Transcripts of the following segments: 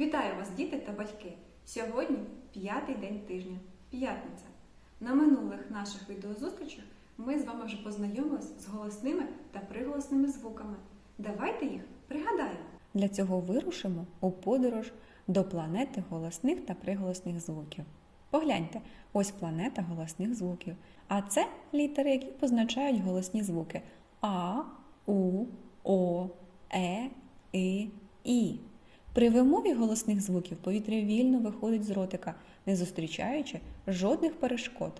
Вітаю вас, діти та батьки! Сьогодні п'ятий день тижня, п'ятниця. На минулих наших відеозустрічах ми з вами вже познайомились з голосними та приголосними звуками. Давайте їх пригадаємо. Для цього вирушимо у подорож до планети голосних та приголосних звуків. Погляньте, ось планета голосних звуків. А це літери, які позначають голосні звуки А, У, О, Е, І, І. При вимові голосних звуків повітря вільно виходить з ротика, не зустрічаючи жодних перешкод.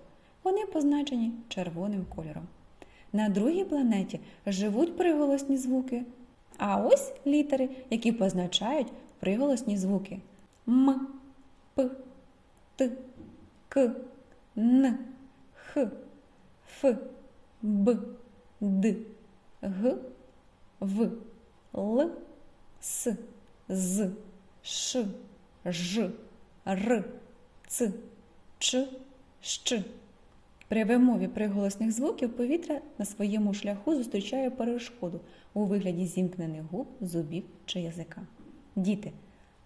Вони позначені червоним кольором. На другій планеті живуть приголосні звуки, а ось літери, які позначають приголосні звуки М, П, Т, К, Н, Х, Ф, Б, Д, Г, В, Л, С, З, Ш, Ж, Р, Ц, Ч, Щ. При вимові приголосних звуків повітря на своєму шляху зустрічає перешкоду у вигляді зімкнених губ, зубів чи язика. Діти,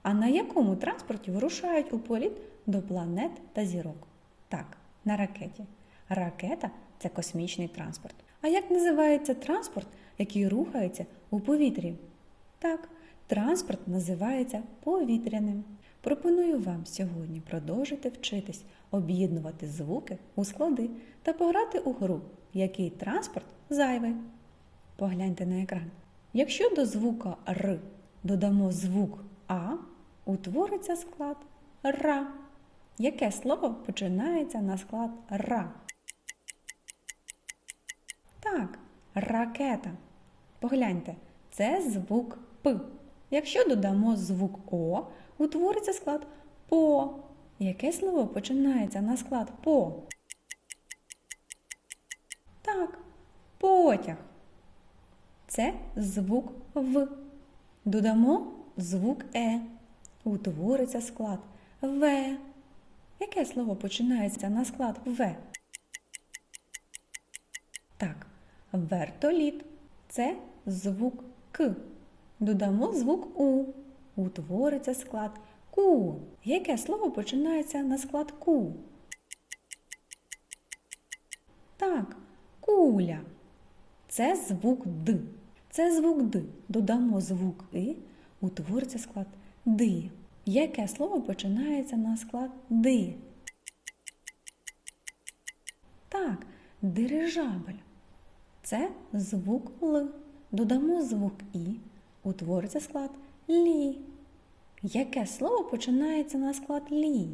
а на якому транспорті вирушають у політ до планет та зірок? Так, на ракеті. Ракета це космічний транспорт. А як називається транспорт, який рухається у повітрі? Так, транспорт називається повітряним. Пропоную вам сьогодні продовжити вчитись об'єднувати звуки у склади та пограти у гру, який транспорт зайвий. Погляньте на екран. Якщо до звука Р додамо звук А, утвориться склад ра. Яке слово починається на склад ра? Так, ракета. Погляньте, це звук П. Якщо додамо звук О, утвориться склад по. Яке слово починається на склад по? Так, потяг. Це звук В. Додамо звук Е. Утвориться склад В. Яке слово починається на склад В? Так, вертоліт. Це звук К. Додамо звук У. Утвориться склад Ку. Яке слово починається на склад Ку? Так, куля. Це звук Д. Це звук Д. Додамо звук И. Утвориться склад Ди. Яке слово починається на склад Ди? Так, дирижабель. Це звук Л. Додамо звук І. Утвориться склад Лі. Яке слово починається на склад лі?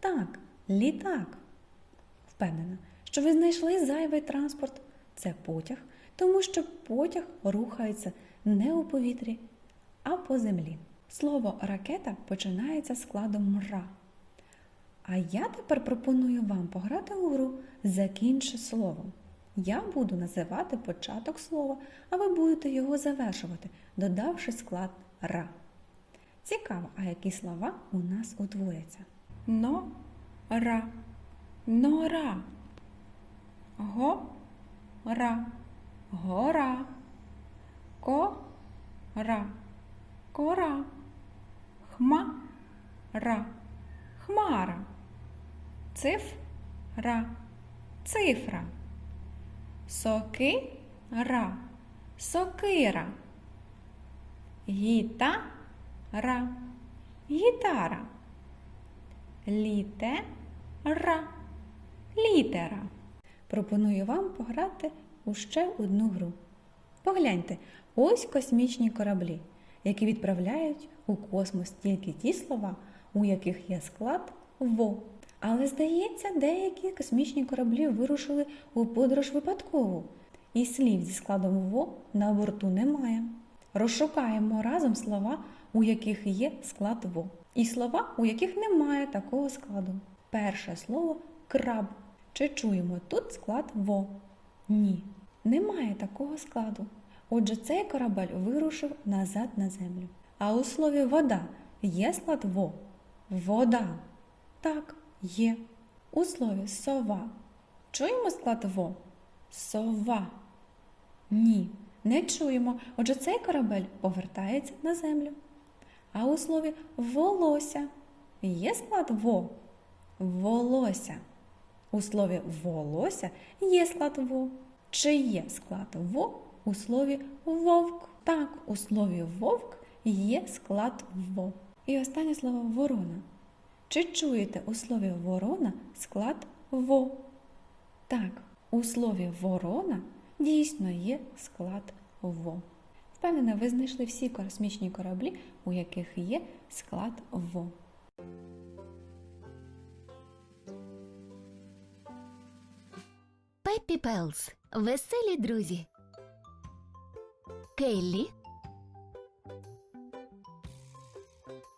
Так, літак. Впевнена, що ви знайшли зайвий транспорт. Це потяг, тому що потяг рухається не у повітрі, а по землі. Слово ракета починається складом ра. А я тепер пропоную вам пограти у гру Закінчи словом. Я буду називати початок слова, а ви будете його завершувати, додавши склад ра. Цікаво, а які слова у нас утворяться? Но, ра, нора, го, ра, гора, ко, ра, кора, хма, ра, хмара, циф, ра, цифра. Соки ра, сокира. Гіта ра, гітара. Літе ра, літера. Пропоную вам пограти у ще одну гру. Погляньте, ось космічні кораблі, які відправляють у космос тільки ті слова, у яких є склад ВО. Але здається, деякі космічні кораблі вирушили у подорож випадково, і слів зі складом ВО на борту немає. Розшукаємо разом слова, у яких є склад ВО, і слова, у яких немає такого складу. Перше слово краб. Чи чуємо тут склад ВО? Ні, немає такого складу. Отже, цей корабель вирушив назад на землю. А у слові вода є склад ВО. Вода. Так, є. У слові сова. Чуємо склад ВО? Сова. Ні, не чуємо. Отже, цей корабель повертається на землю. А у слові волосся є склад во? Волосся. У слові волосся є склад во. Чи є склад во у слові вовк? Так, у слові вовк є склад во. І останнє слово ворона. Чи чуєте у слові ворона склад во? Так, у слові ворона дійсно є склад во. Впевнена, ви знайшли всі космічні кораблі, у яких є склад во. Пеппі Пелс. Веселі друзі. Келлі.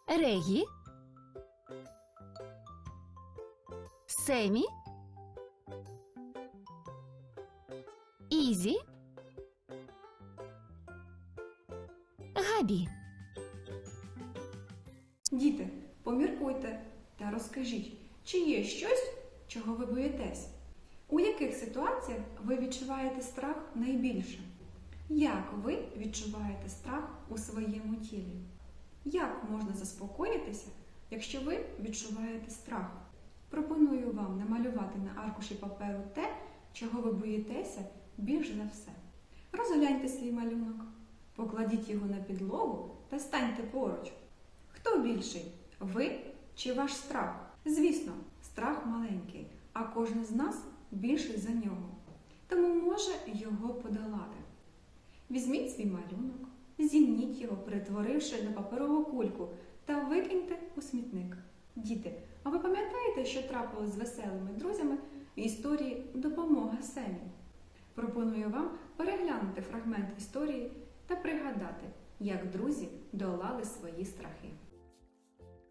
Регі. Семі. Ізі. Габі. Діти, поміркуйте та розкажіть, чи є щось, чого ви боїтесь? У яких ситуаціях ви відчуваєте страх найбільше? Як ви відчуваєте страх у своєму тілі? Як можна заспокоїтися, якщо ви відчуваєте страх? Пропоную вам намалювати на аркуші паперу те, чого ви боїтеся більш за все. Розгляньте свій малюнок, покладіть його на підлогу та станьте поруч. Хто більший? Ви чи ваш страх? Звісно, страх маленький, а кожен з нас більший за нього. Тому може його подолати. Візьміть свій малюнок, зімніть його, перетворивши на паперову кульку, та викиньте у смітник. Діти, а ви пам'ятаєте, що трапилось з веселими друзями в історії Допомога Семі? Пропоную вам переглянути фрагмент історії та пригадати, як друзі долали свої страхи.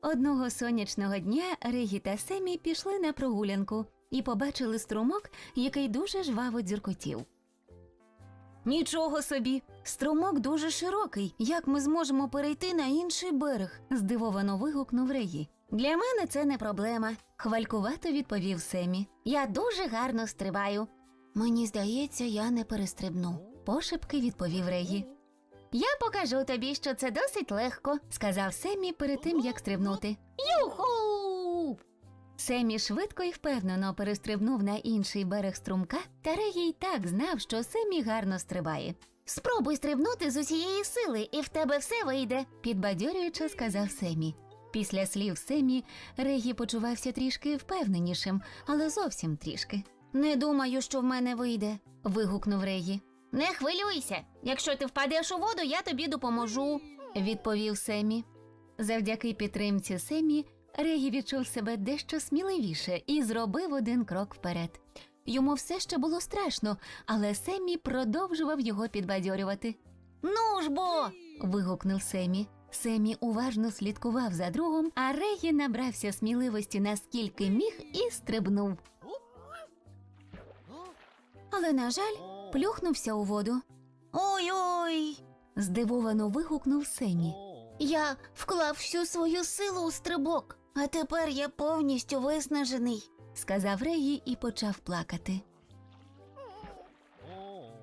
Одного сонячного дня Регі та Семі пішли на прогулянку і побачили струмок, який дуже жваво дзюркотів. Нічого собі, струмок дуже широкий. Як ми зможемо перейти на інший берег? здивовано вигукнув Регі. Для мене це не проблема, хвалькувато відповів Семі. Я дуже гарно стрибаю. Мені здається, я не перестрибну, пошепки відповів Регі. Я покажу тобі, що це досить легко, сказав Семі перед тим, як стрибнути. Юху! Семі швидко і впевнено перестрибнув на інший берег струмка, та Регі й так знав, що Семі гарно стрибає. Спробуй стрибнути з усієї сили, і в тебе все вийде, підбадьорюючи сказав Семі. Після слів Семі Регі почувався трішки впевненішим, але зовсім трішки. Не думаю, що в мене вийде, вигукнув Регі. Не хвилюйся. Якщо ти впадеш у воду, я тобі допоможу, відповів Семі. Завдяки підтримці Семі Регі відчув себе дещо сміливіше і зробив один крок вперед. Йому все ще було страшно, але Семі продовжував його підбадьорювати. Ну ж бо. вигукнув Семі. Семі уважно слідкував за другом, а Регі набрався сміливості наскільки міг і стрибнув. Але, на жаль, плюхнувся у воду. Ой-ой. здивовано вигукнув Семі. Я вклав всю свою силу у стрибок, а тепер я повністю виснажений, сказав Регі і почав плакати.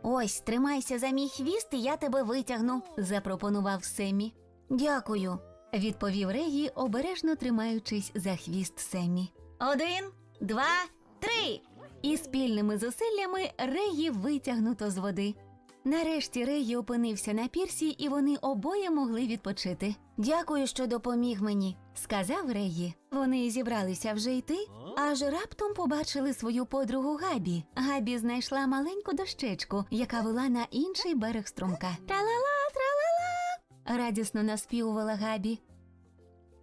Ось, тримайся за мій хвіст, і я тебе витягну, запропонував Семі. Дякую, відповів Регі, обережно тримаючись за хвіст Семі. Один, два, три. І спільними зусиллями Регі витягнуто з води. Нарешті Регі опинився на пірсі, і вони обоє могли відпочити. Дякую, що допоміг мені, сказав Регі. Вони зібралися вже йти, аж раптом побачили свою подругу Габі. Габі знайшла маленьку дощечку, яка вела на інший берег струмка. Тра-ла-ла, тра-ла-ла, радісно наспівувала Габі.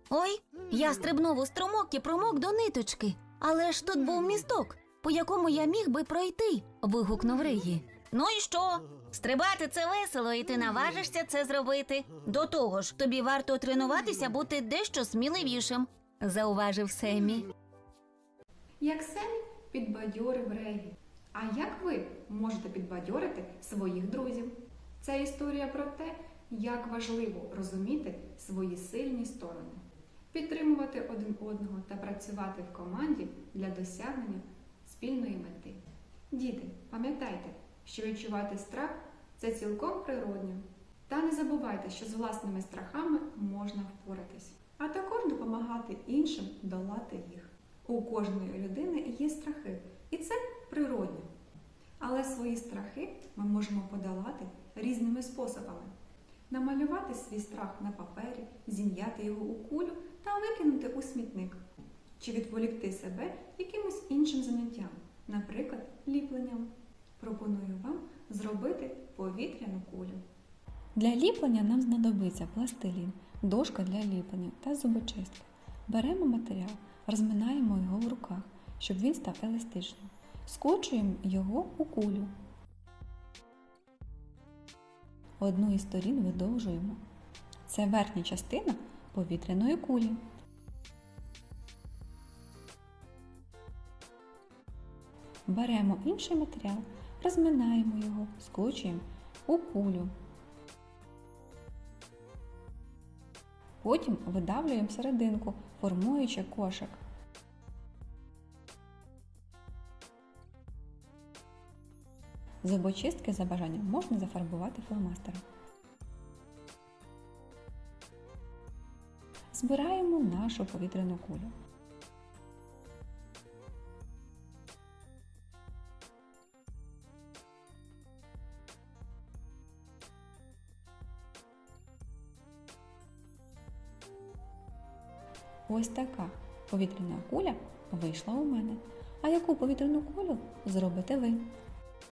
Ой, я стрибнув у струмок і промок до ниточки. Але ж тут був місток, по якому я міг би пройти. вигукнув Регі. Ну і що? Стрибати це весело, і ти наважишся це зробити. До того ж, тобі варто тренуватися бути дещо сміливішим, зауважив Семі. Як Семі підбадьорив Регі. А як ви можете підбадьорити своїх друзів? Це історія про те, як важливо розуміти свої сильні сторони, підтримувати один одного та працювати в команді для досягнення спільної мети. Діти, пам'ятайте, що відчувати страх Це цілком природньо. Та не забувайте, що з власними страхами можна впоратись, а також допомагати іншим долати їх. У кожної людини є страхи, і це природньо. Але свої страхи ми можемо подолати різними способами: намалювати свій страх на папері, зім'яти його у кулю та викинути у смітник, чи відволікти себе якимось іншим заняттям, наприклад, ліпленням. Пропоную вам зробити повітряну кулю. Для ліплення нам знадобиться пластилін, дошка для ліплення та зубочистка. Беремо матеріал, розминаємо його в руках, щоб він став еластичним. Скочуємо його у кулю. Одну із сторін видовжуємо. Це верхня частина повітряної кулі. Беремо інший матеріал, розминаємо його, скочуємо у кулю. Потім видавлюємо серединку, формуючи кошик. Зубочистки за бажанням можна зафарбувати фломастером. Збираємо нашу повітряну кулю. Ось така повітряна куля вийшла у мене. А яку повітряну кулю зробите ви?